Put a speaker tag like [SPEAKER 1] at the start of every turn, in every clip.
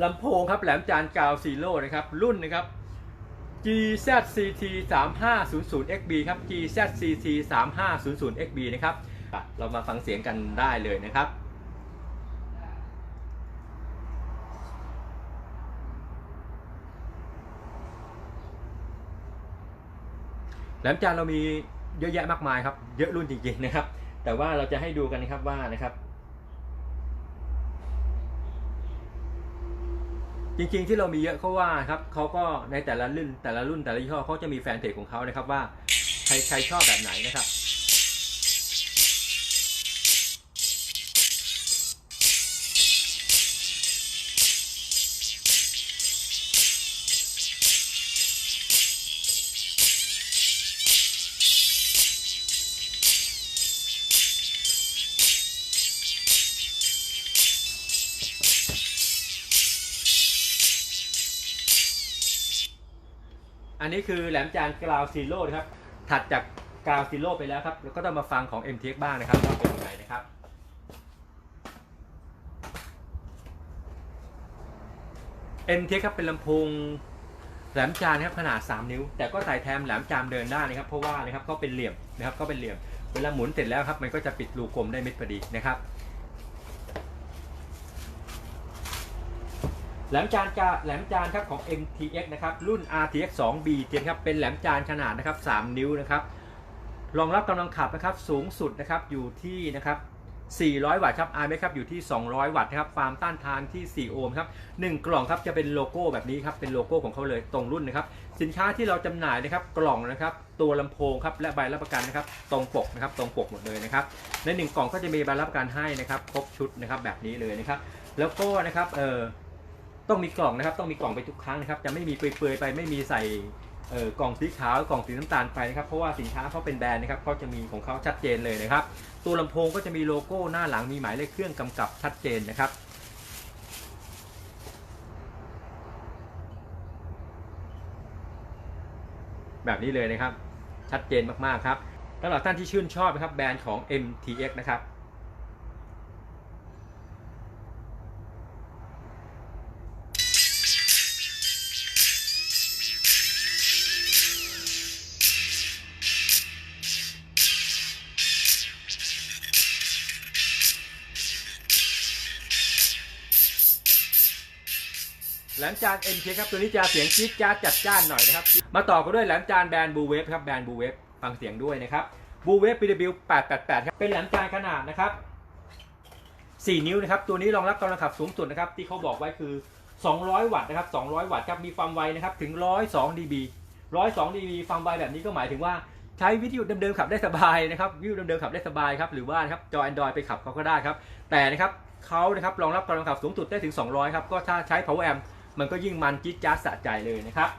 [SPEAKER 1] ลำโพงครับแหลมจานกาวซีโร่นะครับ รุ่นนะครับ GZCT 3500 XB ครับ GZCT 3500 XB นะครับ เรามาฟังเสียงกันได้เลยนะครับแหลมจานเรามีเยอะแยะมากมายครับ เยอะรุ่นจริงๆนะครับ แต่ว่าเราจะให้ดูกันนะครับว่านะครับ จริงๆที่เรามีเยอะเขาว่าครับเขาก็ในแต่ละรุ่นแต่ละรุ่นแต่ละยี่ห้อเขาจะมีแฟนเพจของเขานะครับว่าใครใครชอบแบบไหนนะครับ อันนี้คือแหลมจานกราวซีโร่นะครับ ถัดจากกราวซีโร่ไปแล้วครับ แล้วก็ต้องมาฟังของ MTX บ้างนะครับว่าเป็นยังไงนะครับ MTX ครับเป็นลำโพงแหลมจานครับขนาด 3 นิ้ว แต่ก็ใส่แถมแหลมจานเดินได้นะครับ เพราะว่านะครับเขาเป็นเหลี่ยมนะครับเขาเป็นเหลี่ยม เวลาหมุนเสร็จแล้วครับมันก็จะปิดรูกลมได้มิดพอดีนะครับ แหลมจานกาแหลมจานครับของ MTX นะครับรุ่น RTX 2B เทียนครับเป็นแหลมจานขนาดนะครับ 3 นิ้วนะครับรองรับกำลังขับนะครับสูงสุดนะครับอยู่ที่นะครับ400 วัตต์ครับ RMS ครับอยู่ที่ 200 วัตต์นะครับความต้านทานที่ 4 โอห์มครับ1กล่องครับจะเป็นโลโก้แบบนี้ครับเป็นโลโก้ของเขาเลยตรงรุ่นนะครับสินค้าที่เราจำหน่ายนะครับกล่องนะครับตัวลำโพงครับและใบรับประกันนะครับตรงปกนะครับตรงปกหมดเลยนะครับในหนึ่งกล่องก็จะมีใบรับประกันให้นะครับครบชุดนะครับแบบนี้เลยนะครับแล้วก็นะครับเออ ต้องมีกล่องนะครับ ต้องมีกล่องไปทุกครั้งนะครับ จะไม่มีเปลือยๆไปไม่มีใส่เอ่อกล่องสีขาวกล่องสีน้ำตาลไปนะครับ เพราะว่าสินค้าเขาเป็นแบรนด์นะครับเขาจะมีของเขาชัดเจนเลยนะครับ ตัวลำโพงก็จะมีโลโก้หน้าหลังมีหมายเลขเครื่องกำกับชัดเจนนะครับแบบนี้เลยนะครับ ชัดเจนมากๆครับสำหรับท่านที่ชื่นชอบนะครับแบรนด์ของ MTX นะครับ แหลมจาน MK ครับตัวนี้จะเสียงจี๊ดจ๊าจัดจ้านหน่อยนะครับ มาต่อกันด้วยแหลมจานแบรนด์บูเวฟครับแบรนด์บูเวฟฟังเสียงด้วยนะครับบูเวฟ PW 888ครับเป็นแหลมจานขนาดนะครับ 4 นิ้วนะครับ ตัวนี้รองรับกำลังขับสูงสุดนะครับ ที่เขาบอกไว้คือ 200 วัตต์นะครับ 200 วัตต์ครับมีความไวนะครับถึง 102 dB 102 dB ความไวแบบนี้ก็หมายถึงว่าใช้วิทยุเดิมๆขับได้สบายนะครับวิทยุเดิมๆขับได้สบายครับหรือว่านะครับจอ Android ไปขับเขาก็ได้ครับแต่นะครับเขานะครับรองรับกำลังขับสูงสุดได้ถึง 200 ครับ ก็ถ้าใช้ power amp มันก็ยิ่งมันจี๊ดจ๊าดสะใจเลยนะครับ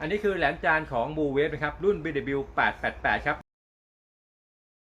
[SPEAKER 1] อันนี้คือแหลมจานของ b ูเวฟนะครับ รุ่น BW 888 ครับ